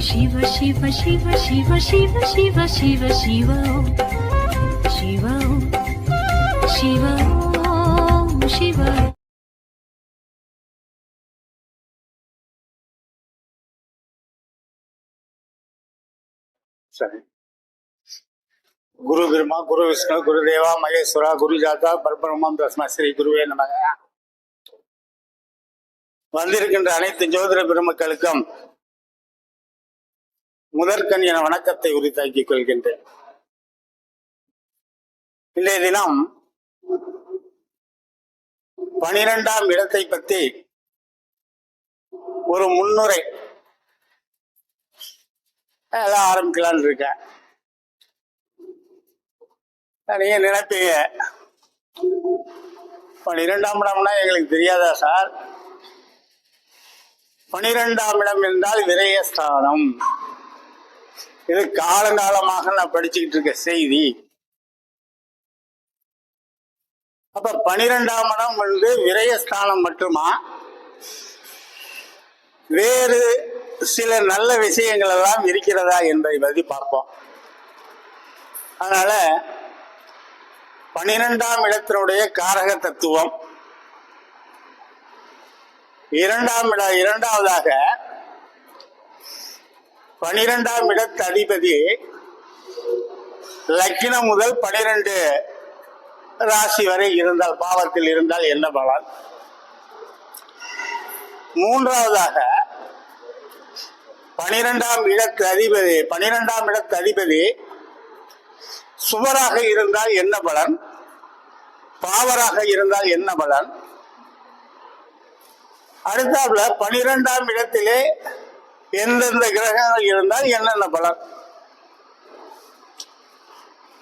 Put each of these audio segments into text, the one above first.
சிவ சிவ சிவ சிவ சிவ சிவ சிவ சிவோ சிவோ சிவோ சிவோ குரு பிரம்மா குரு விஷ்ணு குரு தேவா மகேஸ்வரா குரு ஜாதா பரபிரம்மம் தஸ்மா ஸ்ரீ குருவே நமக வந்திருக்கின்ற அனைத்து ஜோதிட பெருமக்களுக்கும் முதற்கண் என வணக்கத்தை உரித்தாக்கிக் கொள்கின்றேன். இன்றைய தினம் பனிரெண்டாம் இடத்தை பற்றி ஒரு முன்னுரை அதான் ஆரம்பிக்கலான்னு இருக்கேன். நீங்க நினைப்பீங்க பனிரெண்டாம் இடம்னா எங்களுக்கு தெரியாதா சார்? பனிரெண்டாம் இடம் என்றால் விரயஸ்தானம். இது காலங்காலமாக நான் படிச்சுக்கிட்டு இருக்க செய்தி. அப்ப பனிரெண்டாம் இடம் வந்து விரயஸ்தானம் மட்டுமா? வேறு சில நல்ல விஷயங்கள் எல்லாம் இருக்கிறதா என்பதை பற்றி பார்ப்போம். அதனால பனிரெண்டாம் இடத்தினுடைய காரக தத்துவம். இரண்டாம் இட இரண்டாவதாக பனிரெண்டாம் இடத்து அதிபதி லக்கினம் முதல் பனிரெண்டு ராசி வரை இருந்தால் பாவத்தில் இருந்தால் என்ன பலன்? மூன்றாவதாக பனிரெண்டாம் இடத்து அதிபதி பனிரெண்டாம் இடத்து அதிபதி சுவராக இருந்தால் என்ன பலன்? பாவராக இருந்தால் என்ன பலன்? அடுத்தாப்புல பனிரெண்டாம் இடத்திலே எந்தெந்த கிரகங்கள் இருந்தால் என்னென்ன பலன்?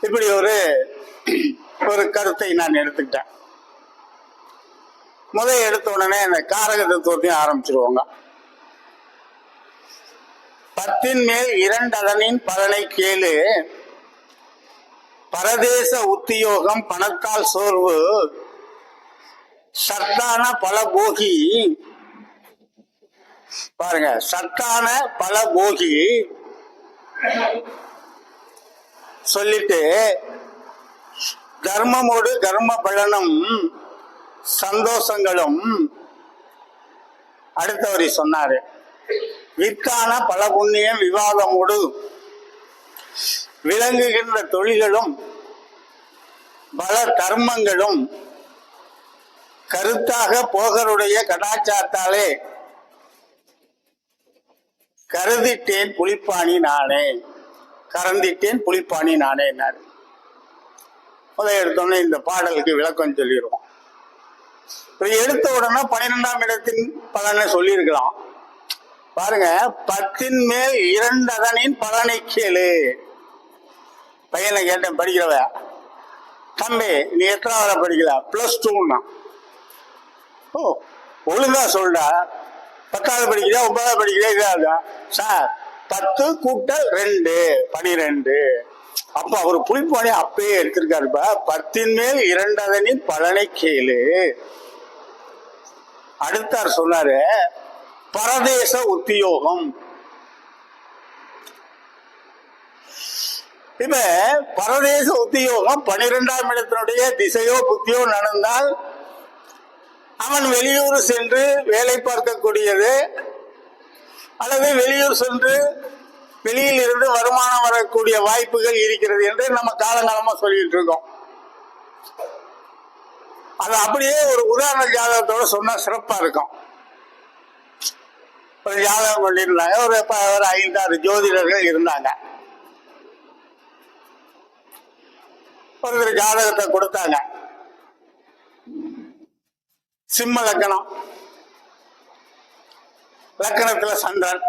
இப்படி ஒரு ஒரு கருத்தை நான் எடுத்துக்கிட்டேன். முதல் எடுத்த உடனே இந்த காரக தத்துவத்தையும் ஆரம்பிச்சிருவாங்க. பத்தின் மேல் இரண்டதனின் பலனை கேளு. பரதேச உத்தியோகம் பணத்தால் சோர்வு. சத்தான பல போகி பாருங்க சத்தான பல போகி சொல்லிட்டு தர்மமோடு கர்ம பலனும் சந்தோஷங்களும் அடுத்தவரை சொன்னாரு. விற்கான பல புண்ணியம் விவாதமோடு விளங்குகின்ற தொழில்களும் பல கர்மங்களும் கருத்தாக போகருடைய கடாச்சாரத்தாலே கருதிட்டேன் புலிப்பாணி நானே. கறந்திட்டேன் புலிப்பாணி நானே முதல் எடுத்தோடனே இந்த பாடலுக்கு விளக்கம் சொல்லிடுவோம். எடுத்த உடனே பன்னிரெண்டாம் இடத்தின் பலனை சொல்லியிருக்கலாம். பாருங்க பத்தின் மேல் இரண்டு அதனின் பலனை கேளு. பையனை கேட்டேன் படிக்கிறவ. தம்பி நீ எத்தனாவது படிக்கல பிளஸ் டூன்னா ஓ ஒழுங்கா சொல்ற. பத்தாவது படிக்கிறியா ஒன்பதாவது படிக்கிறியா இதாக சார் பத்து கூட்டல் ரெண்டு பனிரெண்டு. அப்ப அவர் புளிப்பானி அப்பயே எடுத்திருக்காருப்பா பத்தின் மேல் இரண்டதனின் பலனை கேளு. அடுத்தார் சொன்னாரு பரதேச உத்தியோகம் இப்ப பரதேச உத்தியோகம் பனிரெண்டாம் இடத்தினுடைய திசையோ புத்தியோ நடந்தால் அவன் வெளியூர் சென்று வேலை பார்க்கக்கூடியது அல்லது வெளியூர் சென்று வெளியில் இருந்து வருமானம் வரக்கூடிய வாய்ப்புகள் இருக்கிறது என்று நம்ம காலங்காலமா சொல்லிட்டு இருக்கோம். அது அப்படியே ஒரு உதாரண ஜாதகத்தோட சொன்னா சிறப்பா இருக்கும். ஒரு ஜாதகம் பண்ணியிருந்தாங்க ஒரு ப- ஒரு ஐந்தாறு ஜோதிடர்கள் இருந்தாங்க. ஒருத்தர் ஜாதகத்தை கொடுத்தாங்க. சிம்ம லக்கணம். லக்கணத்துல சந்திரன்.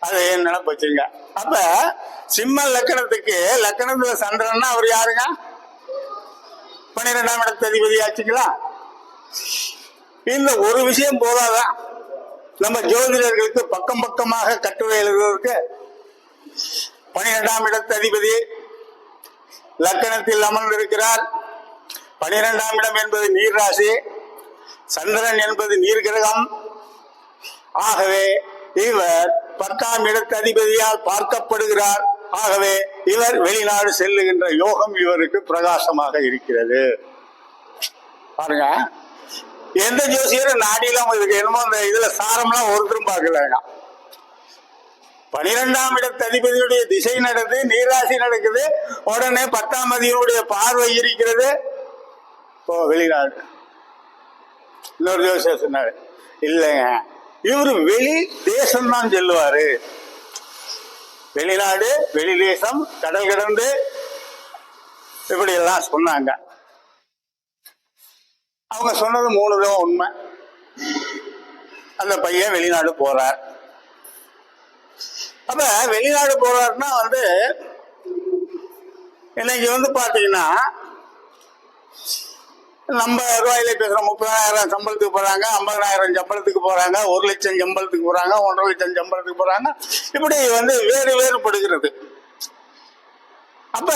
அது ஏன் நினைப்பு வச்சுங்க. அப்ப சிம்ம லக்கணத்துக்கு லக்கணத்துல சந்திரன்னா அவர் யாருங்க? பன்னிரெண்டாம் இடத்து அதிபதி ஆச்சுங்களா? இந்த ஒரு விஷயம் போதாதான் நம்ம ஜோதிடர்களுக்கு பக்கம் பக்கமாக கட்டுரை எழுதுவதற்கு பனிரெண்டாம் இடத்து அதிபதி லக்கணத்தில் அமர்ந்திருக்கிறார். பனிரெண்டாம் இடம் என்பது நீர் ராசி சந்திரன் என்பது நீர் கிரகம் ஆகவே இவர் பத்தாம் இடத்து அதிபதியால் பார்க்கப்படுகிறார். ஆகவே இவர் வெளிநாடு செல்லுகின்ற யோகம் இவருக்கு பிரகாசமாக இருக்கிறது. பாருங்க. எந்த ஜோசியரும் நாடிலாம் இதுக்கு என்னமோ அந்த இதுல சாரம்லாம் ஒருத்தரும் பார்க்கலங்க பனிரெண்டாம் இடத்து அதிபதியுடைய திசை நடக்குது நீராசி நடக்குது. உடனே பத்தாம் அதிபதியுடைய பார்வை இருக்கிறது. ஓ வெளிநாடு இன்னொரு ஜோசியர் சொன்னாரு இல்லைங்க இவரு வெளி தேசம் தான் சொல்லுவாரு. வெளிநாடு வெளி தேசம் கடல் கடந்து இப்படி எல்லாம் சொன்னாங்க. அவங்க சொன்னது மூணு தான் உண்மை. அந்த பையன் வெளிநாடு போறார். அப்ப வெளிநாடு போறாருன்னா வந்து இன்னைக்கு வந்து பாத்தீங்கன்னா நம்ம ரூபாயில பேசுற முப்பதாயிரம் சம்பளத்துக்கு போறாங்க ஐம்பதாயிரம் சம்பளத்துக்கு போறாங்க ஒரு லட்சம் சம்பளத்துக்கு போறாங்க ஒன்றரை லட்சம் சம்பளத்துக்கு போறாங்க. இப்படி வந்து வேறு வேறுபடுகிறது. அப்ப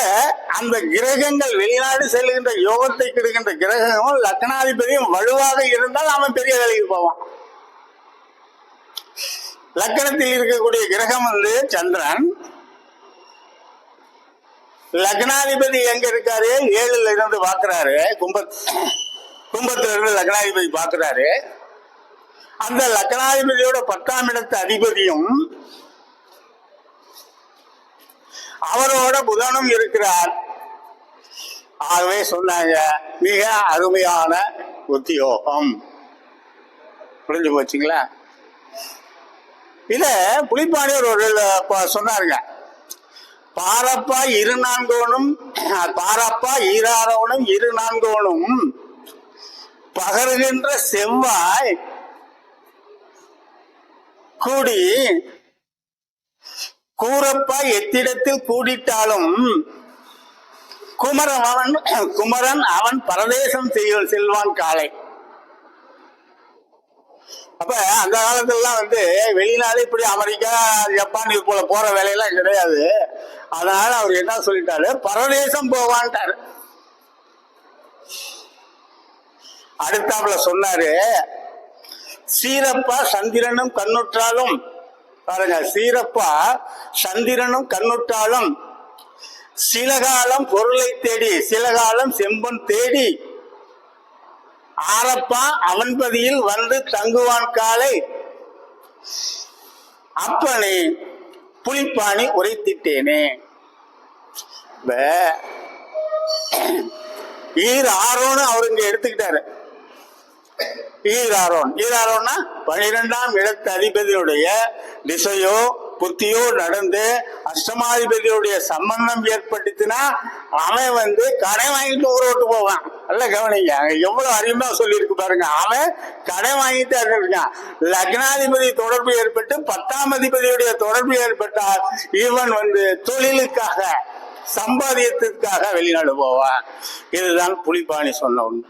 அந்த கிரகங்கள் வெளிநாடு செல்கின்ற யோகத்தை கெடுக்கின்ற கிரகமும் லக்னாதிபதியும் வலுவாக இருந்தால் அவன் பெரிய வேலைக்கு போவான். லக்கணத்தில் இருக்கக்கூடிய கிரகம் வந்து சந்திரன். லக்னாதிபதி எங்க இருக்காரு? ஏழுல இருந்து பாக்குறாரு. கும்ப கும்பத்துல இருந்து லக்னாதிபதி பாக்குறாரு. அந்த லக்னாதிபதியோட பத்தாம் இடத்து அதிபதியும் அவரோட புதனும் இருக்கிறார். ஆகவே சொன்னாங்க மிக அருமையான உத்தியோகம். புரிஞ்சு போச்சுங்களா? இத புலிப்பாண்டியர் ஒரு சொன்னாருங்க. பாரப்பா இரு நான்கோனும் பாரப்பா ஈராரவனும் இரு நான்கோனும். பகருகின்ற செவ்வாய் கூடி கூரப்பா எத்திடத்தில் கூடிட்டாலும் குமரன் அவன் குமரன் அவன் பரதேசம் செய்ய செல்வான் காலை. அப்ப அந்த காலத்துலலாம் வந்து வெளிநாடு இப்படி அமெரிக்கா ஜப்பான் இது போல போற வேலையெல்லாம் கிடையாது. அதனால அவர் என்ன சொல்லிட்டாரு? பரதேசம் போவான்ட்டாரு. அடுத்தாப்புல சொன்னாரு சீரப்பா சந்திரனும் கண்ணுற்றாலும் பாருங்க சீரப்பா சந்திரனும் கண்ணுற்றாலும் சில காலம் பொருளை தேடி சில காலம் செம்பன் தேடி ஆரப்பா அவன்பதியில் வந்து தங்குவான் காலை. அப்பனே புளிப்பானை உரைத்திட்டேனே. ஈர் ஆரோன்னு அவர் இங்க எடுத்துக்கிட்டாரு. ஈராரோன் ஈராரோன்னா பனிரெண்டாம் இடத்து அதிபதியுடைய திசையோ புத்தியோ நடந்து அஷ்டமாதிபதியுடைய சம்பந்தம் ஏற்பட்டுச்சுன்னா அவன் வந்து கடை வாங்கிட்டு ஊரை விட்டு போவான். நல்ல கவனிங்க. அங்க எவ்வளவு அருமையா சொல்லியிருக்கு பாருங்க. அவன் கடை வாங்கிட்டு அங்க இருக்கான். லக்னாதிபதி தொடர்பு ஏற்பட்டு பத்தாம் அதிபதியுடைய தொடர்பு ஏற்பட்டால் இவன் வந்து தொழிலுக்காக சம்பாதியத்திற்காக வெளிநாடு போவான். இதுதான் புலிபாணி சொன்ன ஒன்று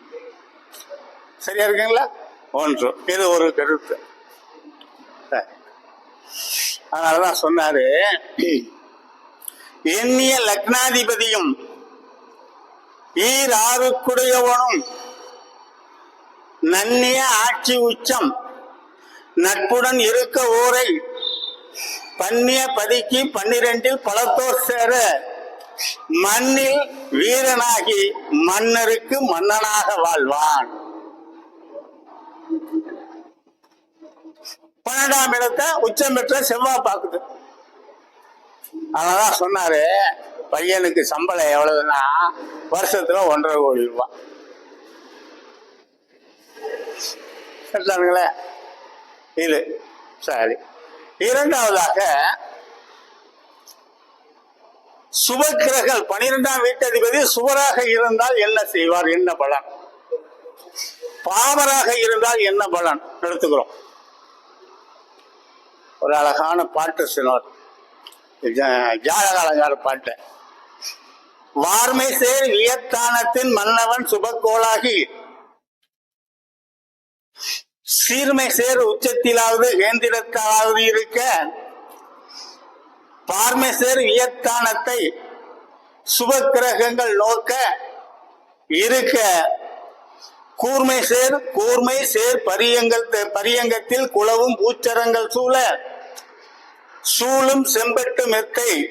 சரியா இருக்குங்களா? ஒன்று. இது ஒரு கருத்து. அதனாலதான் சொன்னாரு. எண்ணிய லக்னாதிபதியும் ஈராறுக்குடையவனும் நன்னிய ஆட்சி உச்சம் நட்புடன் இருக்க ஊரை பன்னிய பதிக்கு பன்னிரெண்டில் பலத்தோர் சேர மண்ணில் வீரனாகி மன்னருக்கு மன்னனாக வாழ்வான். பன்னெண்டாம் இடத்தை உச்சம் பெற்ற செவ்வாய் பார்க்குது. அதனால சொன்னாரு பையனுக்கு சம்பளம் எவ்வளவுன்னா வருஷத்துல ஒன்றரை கோடி ரூபாய் இது சரி. இரண்டாவதாக சுபக்கிரகங்கள் பனிரெண்டாம் வீட்டதிபதி சுவராக இருந்தால் என்ன செய்வார்? என்ன பலன்? பாவராக இருந்தால் என்ன பலன்? எடுத்துக்கிறோம். ஒரு அழகான பாட்டு சொன்னார். ஜாதகாலங்கார பாட்டு. வார்மை சேர் வியத்தானத்தின் மன்னவன் சுபக்கோளாகி சீர்மை சேர் உச்சத்திலாவது கேந்திரத்தாவது இருக்க பார்மை சேர் வியத்தானத்தை சுபக்கிரகங்கள் நோக்க இருக்க கூர்மை சேர் கூர்மை சேர் பரியங்கள் பரியங்கத்தில் குளவும் பூச்சரங்கள் சூழ சூளும் செம்பட்டு மெத்தை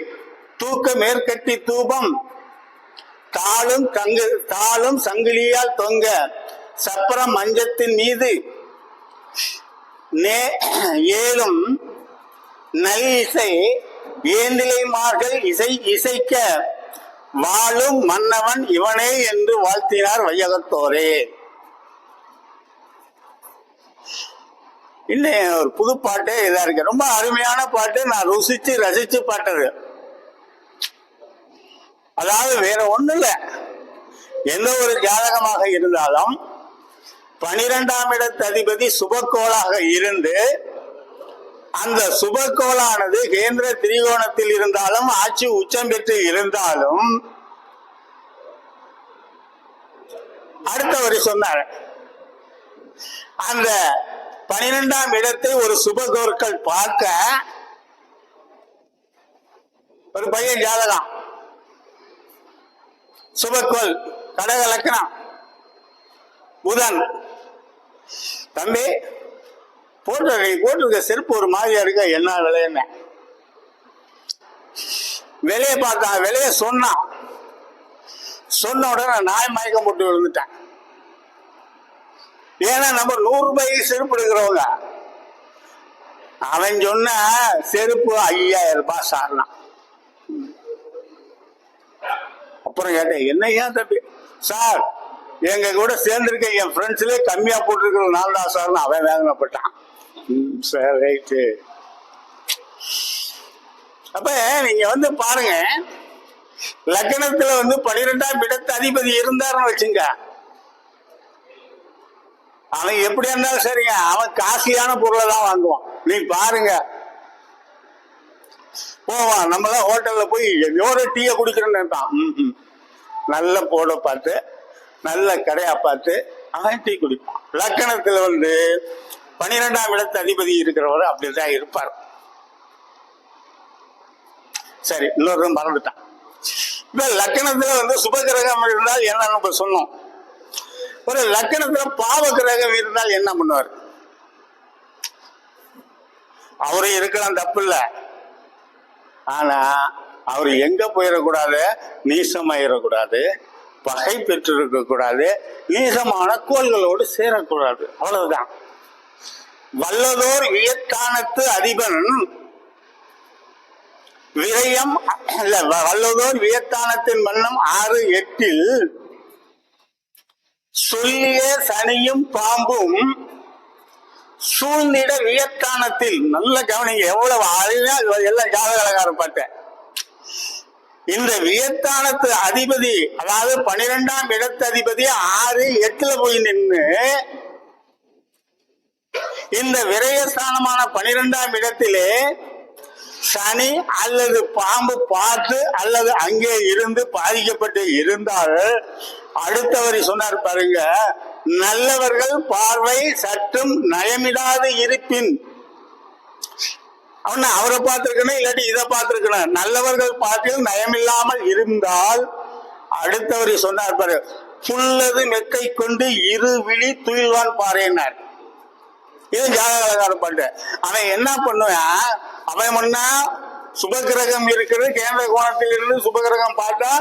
தூக்க மேற்கட்டி தூபம். தாளும் தங்கு தாளும் சங்கிலியால் தொங்க சப்பரம் மஞ்சத்தின் மீது. நே ஏலும் நல் இசை ஏந்திலைமார்கள் இசை இசைக்க வாழும் மன்னவன் இவனே என்று வாழ்த்தினார் வையகத்தோரே. இன்னும் ஒரு புது பாட்டே இதாக இருக்கு. ரொம்ப அருமையான பாட்டு. நான் ருசிச்சு ரசிச்சு பாட்டது. அதாவது வேற ஒன்றும் இல்லை எந்த ஒரு ஜாதகமாக இருந்தாலும் பனிரெண்டாம் இடத்து அதிபதி சுபக்கோளாக இருந்து அந்த சுபக்கோளானது கேந்திர திரிகோணத்தில் இருந்தாலும் ஆட்சி உச்சம் பெற்று இருந்தாலும் அடுத்தவர் சொன்னார். அந்த பனிரெண்டாம் இடத்தை ஒரு சுபதோர்கள் பார்க்க ஒரு பையன் ஜாதகம். சுபக்கோள் கடக லக்கணம் புதன். தம்பி போட்டு நீ போட்டிருக்க செருப்பு ஒரு மாதிரியா இருக்க என்ன விலையுமே விலையை பார்த்தான் விலையை சொன்னான். சொன்ன உடனே நாய் மயக்கம் போட்டு விழுந்துட்டேன். ஏன்னா நம்ம நூறு ரூபாய்க்கு செருப்பு எடுக்கிறவங்க அவன் சொன்ன செருப்பு ஐயாயிரம் ரூபாய் சார்னா. அப்புறம் கேட்டேன் என்ன ஏன் தம்பி? சார் எங்க கூட சேர்ந்திருக்க என் ஃப்ரெண்ட்ஸ்லேயே கம்மியா போட்டிருக்கிற நான் தான் சார்னு அவன் வேதனைப்பட்டான் ம், சரி ரைட்டு அப்ப நீங்க வந்து பாருங்க லக்னத்துல வந்து பனிரெண்டாம் இடத்து அதிபதி இருந்தாருன்னு வச்சுங்க. அவன் எப்படி இருந்தாலும் சரிங்க. அவன் காஸ்ட்லியான பொருளை தான் வாங்குவான். நீ பாருங்க. போவான். நம்மளாம் ஹோட்டல்ல போய் எவ்வளோ டீயை குடிக்கிறேன்னு நினைப்பான். நல்ல போட பார்த்து நல்ல கடையா பார்த்து அவன் டீ குடிப்பான். லக்கணத்துல வந்து பனிரெண்டாம் இடத்து அதிபதி இருக்கிறவர் அப்படிதான் இருப்பார். சரி இன்னொரு மறந்துட்டான். இப்ப லக்கணத்துல வந்து சுபகிரகம் இருந்தால் என்னன்னு நம்ம சொன்னோம். ஒரு லக்கணத்துல பாவ கிரகம் இருந்தால் என்ன பண்ணுவார்? அவரும் இருக்கலாம் தப்பு இல்ல. ஆனா அவர் எங்க போயிடக்கூடாது? நீசமாயிடக்கூடாது. பகை பெற்றிருக்க கூடாது நீசமான கோள்களோடு சேரக்கூடாது. அவ்வளவுதான். வல்லதோர் வியத்தானத்து அதிபன். விரயம் இல்ல வல்லதோர் வியத்தானத்தின் வண்ணம் ஆறு எட்டில் சொல்லிய சனியும் பாம்பும் சூழ்நிட வியத்தானத்தில் நல்ல கவனிங்க எவ்வளவு அழகா எல்லாம் ஜாதகலகாரம் பார்த்தேன். இந்த வியத்தானத்து அதிபதி அதாவது பனிரெண்டாம் இடத்து அதிபதி ஆறு எட்டுல போய் நின்று இந்த விரயஸ்தானமான பனிரெண்டாம் இடத்திலே சனி அல்லது பாம்பு பார்த்து அல்லது அங்கே இருந்து பாதிக்கப்பட்டு இருந்தால் அடுத்தவரை சொன்னார் பாருங்க நல்லவர்கள் பார்வை சற்றும் நயமிடாது இருப்பின். அவன் அவரை பார்த்திருக்கணும் இல்லாட்டி இதை பார்த்திருக்கணும். நல்லவர்கள் பார்த்து நயமில்லாமல் இருந்தால் அடுத்தவரை சொன்னார் பாரு புல்லது மெக்கை கொண்டு இரு விழி துயில்வான் பாறையினார். இது ஜாதகார பாட்டு அவன் என்ன பண்ணுவான்? அவன் முன்னா சுபகிரகம் இருக்கிறது கேந்திர கோணத்தில் இருந்து சுபகிரகம் பார்த்தா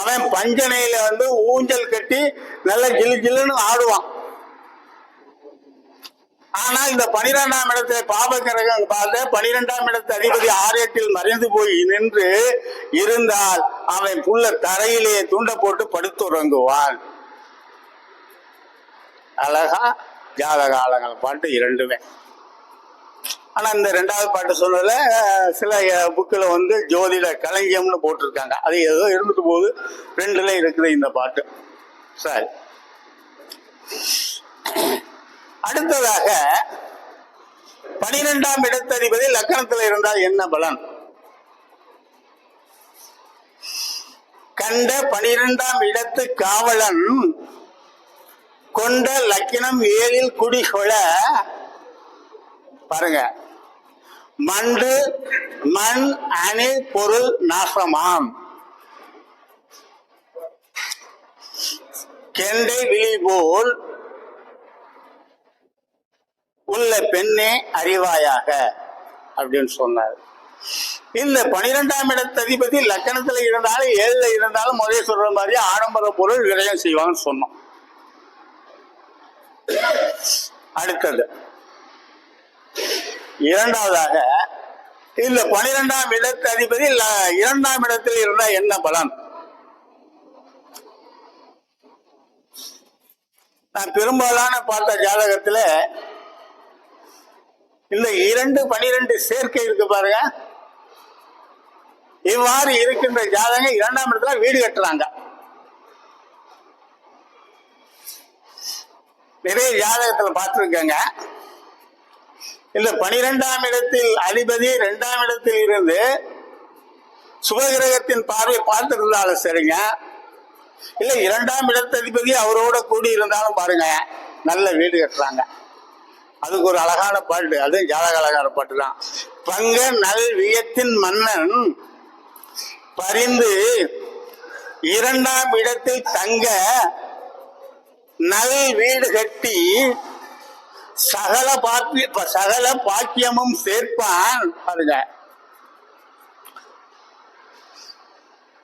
அவன் பஞ்சனையில வந்து ஊஞ்சல் கட்டி நல்ல ஜிலு ஜில்லுன்னு ஆடுவான். ஆனா இந்த பனிரெண்டாம் இடத்தை பாபகிரகம் பார்த்து பனிரெண்டாம் இடத்து அதிபதி எட்டில் மறைந்து போய் நின்று இருந்தால் அவன் புள்ள தரையிலே தூண்ட போட்டு படுத்துறங்குவான். அழகா ஜாதக ஆழங்கள் பாட்டு இரண்டுமே. ஆனால் இந்த ரெண்டாவது பாட்டு சொன்னதில் சில புக்கில் வந்து ஜோதிட களஞ்சியம்னு போட்டிருக்காங்க. அது ஏதோ இருந்துட்டு போகுது. ரெண்டுல இருக்குது இந்த பாட்டு. சரி. அடுத்ததாக பனிரெண்டாம் இடத்ததிபதி லக்கணத்தில் இருந்தால் என்ன பலன்? கண்ட பனிரெண்டாம் இடத்து காவலன் கொண்ட லக்கினம் ஏழில் குடிகொள பாருங்க. மண்டு மண் அணி பொருள் நாசமாம். கெண்டை விழி போல் உள்ள பெண்ணே அறிவாயாக அப்படின்னு சொன்னார். இந்த பனிரெண்டாம் இடத்ததிபதி லக்கணத்துல இருந்தாலும் ஏழுல இருந்தாலும் முதல்ல சொல்ற மாதிரி ஆடம்பர பொருள் விரயம் செய்வாங்கன்னு சொன்னோம். அடுத்தது. இரண்டாவதாக இந்த பனிரெண்டாம் இடத்து அதிபதி இரண்டாம் இடத்தில் இருந்தா என்ன பலன்? நான் பெரும்பாலான பார்த்த ஜாதகத்துல இந்த இரண்டு பனிரெண்டு சேர்க்கை இருக்கு பாருங்க. இவ்வாறு இருக்கின்ற ஜாதகம் இரண்டாம் இடத்துல வீடு கட்டுறாங்க. நிறைய ஜாதகத்துல பார்த்துருக்கேங்க. இந்த பனிரெண்டாம் இடத்தில் அதிபதி இரண்டாம் இடத்தில் இருந்து சுபகிரகத்தின் பார்வை பார்த்துருந்தாலும் சரிங்க. இல்ல இரண்டாம் இடத்ததிபதி அவரோட கூடி இருந்தாலும் பாருங்க நல்ல வீடு கட்டுறாங்க. அதுக்கு ஒரு அழகான பாட்டு அதுவும் ஜாதக அழகான பாட்டு தான் பங்க நல் வியத்தின் மன்னன் பரிந்து இரண்டாம் இடத்தில் தங்க நல் வீடு கட்டி சகல பாக்கிய சகல பாக்கியமும் சேர்ப்பான். பாருங்க.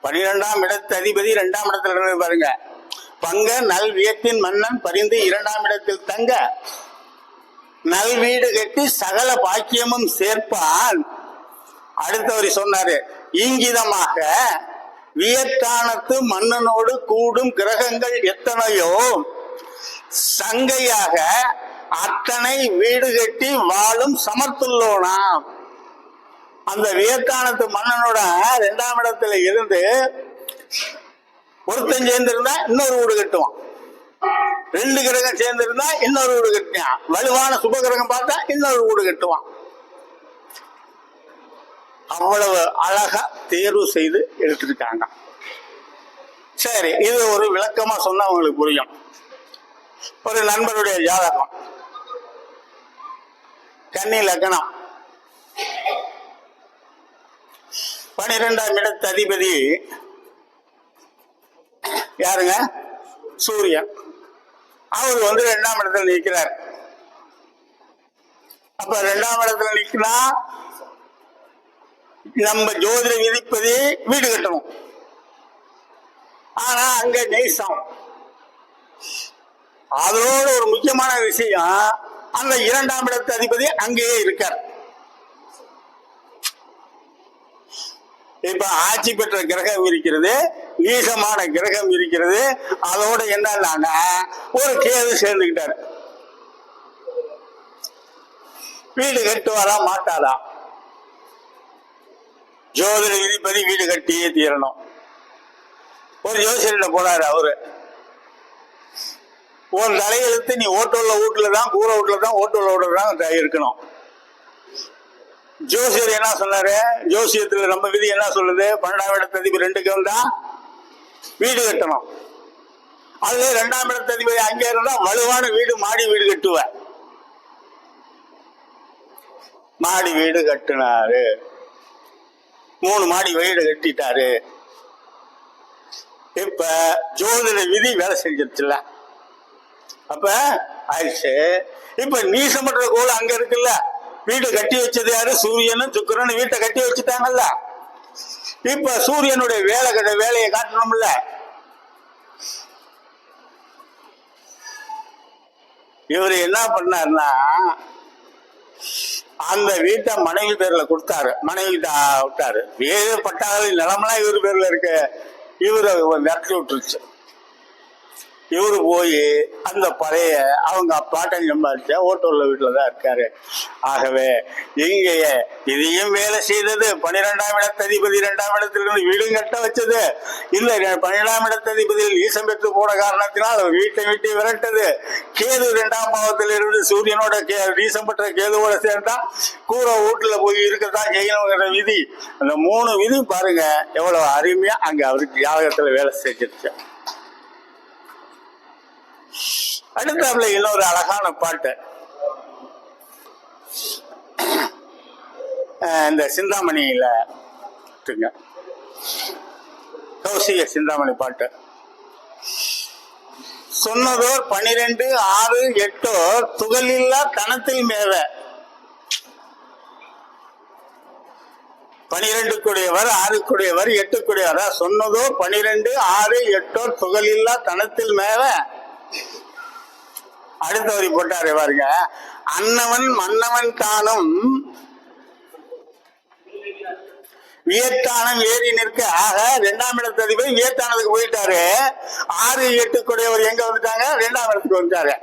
பனிரெண்டாம் இடத்து அதிபதி இரண்டாம் இடத்துல இருந்து பாருங்க. பங்க நல் வியத்தின் மன்னன் பரிந்து இரண்டாம் இடத்தில் தங்க. நல் வீடு கட்டி சகல பாக்கியமும் சேர்ப்பான். அடுத்தவர் சொன்னாரு இங்கிதமாக வியத்தானத்து மன்னனோடு கூடும் கிரகங்கள் எத்தனையோ? சங்கையாக அத்தனை வீடு கட்டி வாழும் சமர்த்துள்ளோனாம். அந்த வியத்தானத்து மன்னனோட இரண்டாம் இடத்துல இருந்து ஒருத்தன் சேர்ந்திருந்தா இன்னொரு வீடு கட்டுவான். ரெண்டு கிரகம் சேர்ந்திருந்தா இன்னொரு வீடு கட்டினான். வலுவான சுப கிரகம் பார்த்தா இன்னொரு வீடு கட்டுவான். அவ்வளவு அழகா தேர்வு செய்து எடுத்திருக்காங்க சரி இது ஒரு விளக்கமா சொன்னா உங்களுக்கு புரியும். ஒரு நண்பருடைய ஜாதகம். கன்னி லக்னம். பனிரெண்டாம் இடத்து அதிபதி யாருங்க? சூரியன். அவர் வந்து ரெண்டாம் இடத்துல நிற்கிறார். அப்ப ரெண்டாம் இடத்துல நிற்கிறா நம்ம ஜோதிட விதிப்படி வீடு கட்டணும். ஆனா அங்க நெய்சம் அதோட ஒரு முக்கியமான விஷயம் அந்த இரண்டாம் இடத்து அதிபதி அங்கேயே இருக்கார். இப்ப ஆட்சி பெற்ற கிரகம் இருக்கிறது நீசமான கிரகம் இருக்கிறது. அதோட என்னன்னா ஒரு கேது சேர்ந்துக்கிட்டாரு வீடு கட்டுவாரா மாட்டாரா? ஜோதிட விதிப்படி வீடு கட்டியே தீரணும். ஒரு ஜோசியர்கிட்ட போனாரு அவரு. உன் தலையெழுத்து நீ ஓட்டோல வீட்டுல தான் கூரை வீட்டுல தான் ஓட்டோல வீட்டுல தான் இருக்கணும். ஜோசியர் என்ன சொன்னாரு? ஜோசியத்துல நம்ம விதி என்ன சொல்லுது? பன்னெண்டாம் இடத்து அதிபதி ரெண்டுக்கு வந்தா வீடு கட்டணும். அது ரெண்டாம் இடத்து அதிபதி அங்கே இருந்தா வலுவான வீடு மாடி வீடு கட்டுவ. மாடி வீடு கட்டினாரு. மூணு மாடி வீடு கட்டிட்டாரு. இப்ப ஜோதிட விதி வேலை செஞ்சிருச்சுல்ல. அப்ப ஆயிடுச்சு. இப்ப நீசமற்ற கோல் அங்க இருக்குல்ல? வீடு கட்டி வச்சது யாரு? சூரியனும் சுக்கிரனும் வீட்டை கட்டி வச்சுட்டாங்கல்ல. இப்ப சூரியனுடைய வேலை கட்ட வேலையை காட்டணும்ல. இவர் என்ன பண்ணாருன்னா அந்த வீட்டை மனைவி பேர்ல கொடுத்தாரு. மனைவி விட்டாரு. வேறு பட்டாளி நிலமெல்லாம் இவர் பேர்ல இருக்கு. இவரை விரட்டி விட்டுருச்சு. இவரு போய் அந்த பழைய அவங்க அப்பாட்டன் சம்பாதிச்ச ஓட்டோல வீட்டில் தான் இருக்காரு. ஆகவே இங்கே இதையும் வேலை செய்தது பன்னிரெண்டாம் இடத்ததிபதி இரண்டாம் இடத்திலிருந்து வீடும் கட்ட வச்சது. இல்லை பன்னிரெண்டாம் இடத்ததிபதியில் ஈசம் பெற்று போன காரணத்தினால் அவர் வீட்டை விட்டு விரட்டது. கேது இரண்டாம் பாவத்தில் இருந்து சூரியனோட கே ஈசம் பெற்ற கேதுவோட சேர்ந்தா கூரை வீட்டுல போய் இருக்கத்தான் செய்யணுங்கிற விதி. அந்த மூணு விதி பாருங்க எவ்வளவு அருமையா அங்கே அவருக்கு ஜாதகத்தில் வேலை செஞ்சிருச்சேன் அடுத்தாப்புல இன்னொரு அழகான பாட்டு. இந்த சிந்தாமணியில கௌசிக சிந்தாமணி பாட்டு. சொன்னதோர் பனிரெண்டு ஆறு எட்டோர் துகளில்லா கணத்தில் மேவ. பனிரெண்டுக்குடையவர் ஆறுக்குடையவர் எட்டுக்குடையவர். அதாவது சொன்னதோ பனிரெண்டு ஆறு எட்டோர் துகளில்லா தனத்தில் மேல அடுத்த வரி போட்டாரு பாருங்க. அன்னவன் மன்னவன் தானும் வியத்தானம் ஏறி நிற்க. ஆக இரண்டாம் இடத்து அதிபதி வியத்தானதுக்கு போயிட்டாரு. ஆறு எட்டு கூடியவர் எங்க வந்துட்டாங்க? இரண்டாம் இடத்துக்கு வந்துட்டாரு.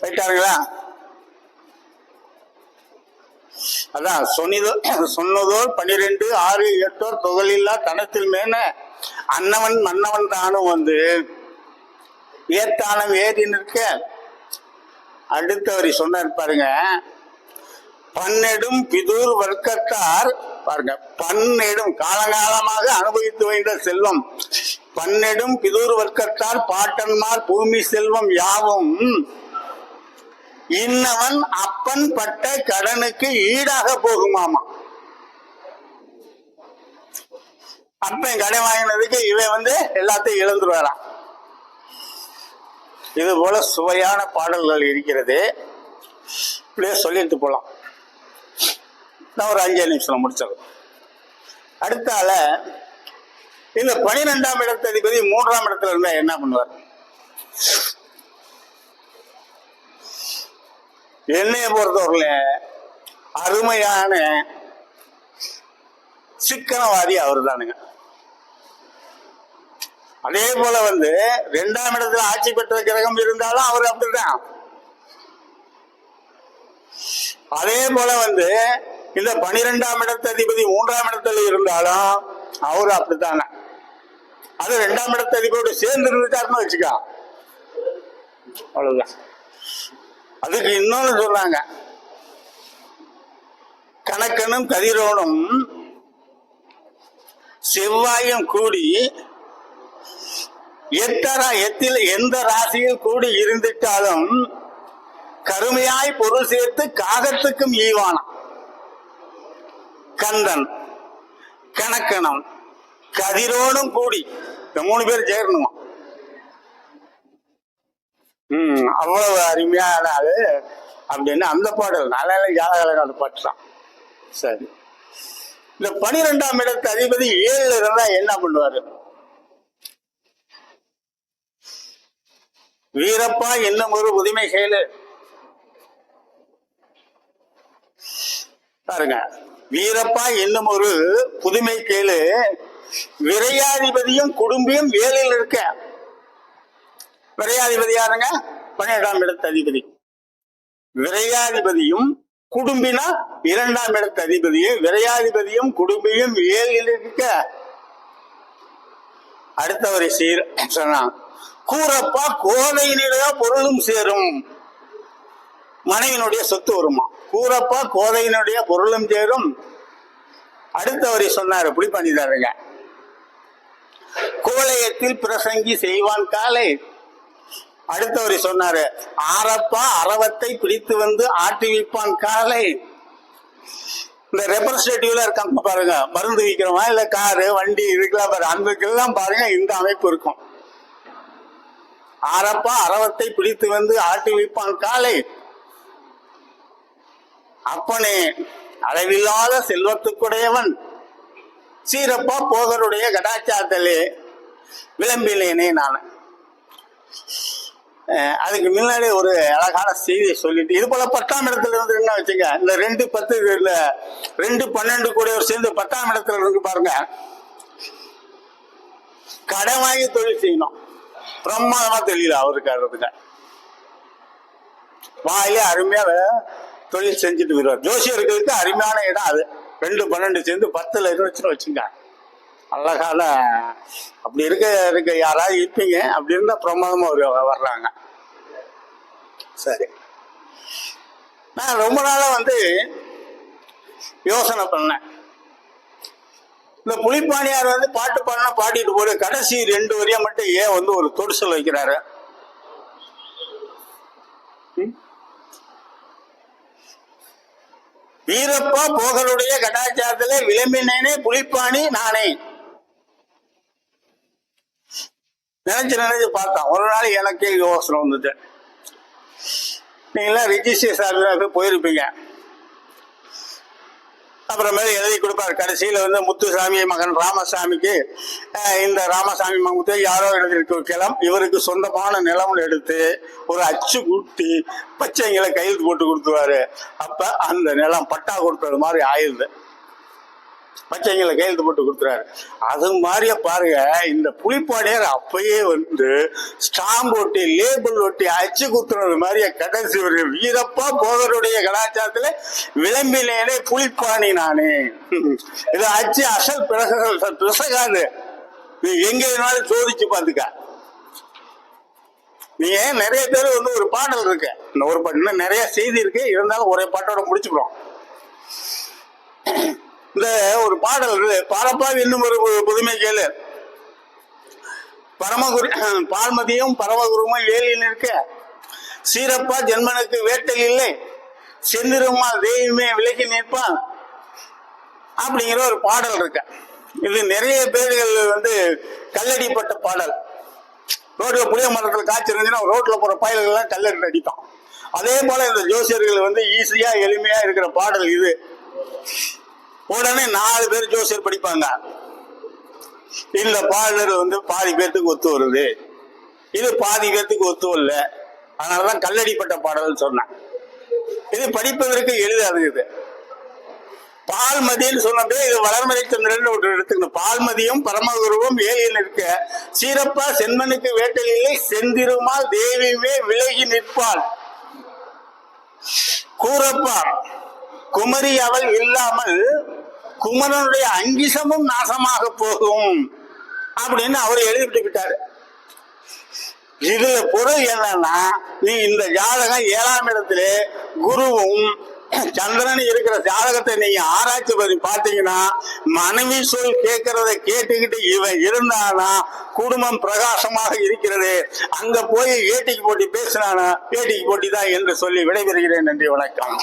போயிட்டாருங்களா? அதான் சொன்னதோ சொன்னதோர் பனிரெண்டு ஆறு எட்டோர் தொகலில்லா தனத்தில் மேன அன்னவன் மன்னவன் தானும் வந்து ஏத்தானம் ஏறி நிற்க. அடுத்தவரி சொன்னார் பாருங்க. பன்னெடும் பிதூர் வர்க்கத்தார் பாருங்க பன்னெடும் காலகாலமாக அனுபவித்து வைத்த செல்வம். பன்னெடும் பிதூர் வர்க்கத்தார் பாட்டன்மார் பூமி செல்வம் யாவும் இன்னவன் அப்பன் பட்ட கடனுக்கு ஈடாக போகுமாமா. அப்பன் கடை வாங்கினதுக்கு இவன் வந்து எல்லாத்தையும் இழந்துருவாராம். இது போல சுவையான பாடல்கள் இருக்கிறது. இப்படியே சொல்லிட்டு போலாம். நான் ஒரு அஞ்சு நிமிஷம் முடிச்சது அடுத்தால இந்த பனிரெண்டாம் இடத்ததிபதி மூன்றாம் இடத்துல இருந்தா என்ன பண்ணுவார்? என்னைய பொறுத்தவரையில அருமையான சிக்கனவாதி அவர் தானுங்க அதே போல வந்து ரெண்டாம் இடத்துல ஆட்சி பெற்ற கிரகம் இருந்தாலும் அவர் அப்படிதான் அதே போல வந்து இந்த பனிரெண்டாம் இடத்து அதிபதி மூன்றாம் இடத்துல இருந்தாலும் அவரு அப்படித்தாங்க அது ரெண்டாம் இடத்து அதிபதியோட சேர்ந்து இருந்துட்டாருன்னு வச்சுக்கா. அவ்வளவுதான். அதுக்கு இன்னொன்னு சொன்னாங்க. கணக்கனும் கதிரோனும் செவ்வாயும் கூடி எத்தரா எத்தில் எந்த ராசியில் கூடி இருந்துட்டாலும் கருமையாய் பொருள் சேர்த்து காகத்துக்கும் ஈவானாம். கந்தன் கணக்கணம் கதிரோடும் கூடி. இந்த மூணு பேர் சேரணுமா ம் அவ்வளவு அருமையான அது அப்படின்னு அந்த பாடல் நல்ல ஜாதகால பாட்டுதான் சரி. இந்த பனிரெண்டாம் இடத்து அதிபதி ஏழுல இருந்தா என்ன பண்ணுவாரு? வீரப்பா இன்னும் ஒரு உரிமை செயலு பாருங்க. வீரப்பா என்னும் ஒரு புதுமை கேளு. விரையாதிபதியும் குடும்பியும் வேலையில் இருக்க. விரையாதிபதி யாருங்க பன்னிரெண்டாம் இடத்து அதிபதி. விரையாதிபதியும் குடும்பினா இரண்டாம் இடத்து அதிபதியும் விரையாதிபதியும் குடும்பியும் ஏழில் இருக்க. அடுத்தவரை சீர் சொன்னா கூறப்பா கோதையினுடைய பொருளும் சேரும். மனைவினுடைய சொத்து வருமா? கூறப்பா கோதையினுடைய பொருளும் சேரும். அடுத்தவரை சொன்னார் இப்படி பண்ணிதாருங்க. கோலயத்தில் பிரசங்கி செய்வான் காலை. அடுத்தவர் சொன்னாரு ஆரப்பா அரவத்தை பிடித்து வந்து ஆட்டி வைப்பான் காலை. இந்த ரெப்ரஸன்டேட்டிவ்ல இருக்காங்க பாருங்க மருந்து விற்கிறவா இல்ல காரு வண்டி இதுக்கெல்லாம் பாருங்க அதுக்கெல்லாம் பாருங்க இந்த அமைப்பு இருக்கும். ஆரப்பா அரவத்தை பிடித்து வந்து ஆட்டி வைப்பான் காலை. அப்பனே அளவில்லாத செல்வத்துக்குடையவன் சீரப்பா போகருடைய கடாச்சாரத்திலே விளம்பினேனே நான். அதுக்கு முன்னாடி ஒரு அழகான செய்தியை சொல்லிட்டு இது போல பத்தாம் இடத்துல இருந்து என்ன வச்சுங்க இந்த ரெண்டு பத்து இல்ல ரெண்டு பன்னெண்டு கூடியவர் சேர்ந்து பத்தாம் இடத்துல இருக்கு பாருங்க. கடன் வாங்கி தொழில் செய்யணும். பிரமாதமா தெரியல அவருக்கு அதுக்கு வாயிலே அருமையா தொழில் செஞ்சுட்டு வருவார். ஜோசியர்களுக்கு அருமையான இடம் அது. ரெண்டு பன்னெண்டு சேர்ந்து பத்துல இருந்துச்சுன்னு வச்சுங்க. அழகான அப்படி இருக்க இருக்க யாராவது இருப்பீங்க. அப்படி இருந்தா பிரமாதமா வர்றாங்க. சரி. நான் ரொம்ப நாளா வந்து யோசனை பண்ணேன். இந்த புலிப்பாணியார் வந்து பாட்டு பாடினா பாடிட்டு போற கடைசி ரெண்டு வரியா மட்டும் ஏன் வந்து ஒரு தொடுசல் வைக்கிறாரு? வீரப்பா போகருடைய கடாச்சாரத்துல விளம்பினேனே புலிப்பாணி நானே. நினைச்சு நினைச்சு பார்த்தேன். ஒரு நாள் எனக்கே யோசனை வந்துட்டு. நீங்களாம் ரிஜிஸ்டர் சார் போயிருப்பீங்க. அப்புறமேல எழுதி கொடுப்பார். கடைசியில் வந்து முத்துசாமி மகன் ராமசாமிக்கு இந்த ராமசாமி மகத்தை யாரோ எழுதியிருக்க கிளம். இவருக்கு சொந்தமான நிலம் எடுத்து ஒரு அச்சு கூட்டி பச்சைங்களை கையெழுத்து போட்டு கொடுத்துருவாரு. அப்போ அந்த நிலம் பட்டா கொடுத்தது மாதிரி ஆயிருது பச்சைங்களை கையெழுத்து போட்டு கொடுத்துறாரு. அது மாதிரியே பாருங்க இந்த புலிப்பாடியார் அப்பயே வந்து ஸ்டாம்ப் ஒட்டி லேபிள் ஒட்டி அச்சு குத்துறது மாதிரியே கடைசி ஒரு வீரப்பா போதருடைய கலாச்சாரத்துல விளம்பினேனே புலிப்பாணி நானே. இது அச்சு அசல் பிறகு பிசகாது நீ எங்க வேணாலும் சோதிச்சு பார்த்துக்க. நீங்க நிறைய பேர் வந்து ஒரு பாடல் இருக்கு. இந்த ஒரு பாட்டு இன்னும் நிறைய செய்தி இருக்கு. இருந்தாலும் ஒரே பாட்டோட முடிச்சுக்கிறோம். இந்த ஒரு பாடல் இருக்கு. பாரப்பா இன்னும் ஒரு புதுமை கேளு. பரமகுரு பால்மதியும் பரமகுருமும் வேலியில் நிற்க. சீரப்பா ஜென்மனுக்கு வேட்டல் இல்லை. செந்திருமா தெய்வமே விலகி நிற்பான். அப்படிங்கிற ஒரு பாடல் இருக்கு. இது நிறைய பேர்கள் வந்து கல்லடிப்பட்ட பாடல். ரோட்ல புளிய மரத்தில் காய்ச்சி இருந்துச்சுன்னா ரோட்ல போற பயல்கள்லாம் கல்லடி அடிப்பான். அதே போல இந்த ஜோசியர்கள் வந்து ஈஸியா எளிமையா இருக்கிற பாடல் இது. உடனே நாலு பேர் ஜோசியர் படிப்பாங்க. இந்த பாடல் வந்து பாதி பேர்த்துக்கு ஒத்து வருது. இது பாதி பேர்த்துக்கு ஒத்து வரல. அதனாலதான் கல்லடிப்பட்ட பாடல் சொன்னேன். இது படிப்பதற்கு எளிதாக இருக்குது. பால்மதின்னு சொன்னது இது வளர்மலை சந்திரன் ஒரு எடுத்துக்கணும். பால்மதியும் பரமகுருவும் ஏழில் இருக்க சீரப்பா செம்மனுக்கு வேட்டையிலே செந்திருமால் தேவியுமே விலகி நிற்பாள். கூறப்பா குமரி அவள் இல்லாமல் குமரனுடைய அங்கிசமும் நாசமாக போகும் அப்படின்னு அவர் எழுதிவிட்டு விட்டாரு இதுல பொருள் என்னன்னா நீ இந்த ஜாதகம் ஏழாம் இடத்துல குருவும் சந்திரன் இருக்கிற ஜாதகத்தை நீங்க ஆராய்ச்சி பண்ணி பார்த்தீங்கன்னா மனைவி சொல் கேட்கறத கேட்டுக்கிட்டு இவன் இருந்தானா குடும்பம் பிரகாசமாக இருக்கிறது அங்க போய் ஏட்டிக்கு போட்டி பேசினானா ஏட்டிக்கு போட்டி தான் என்று சொல்லி விடைபெறுகிறேன். நன்றி வணக்கம்.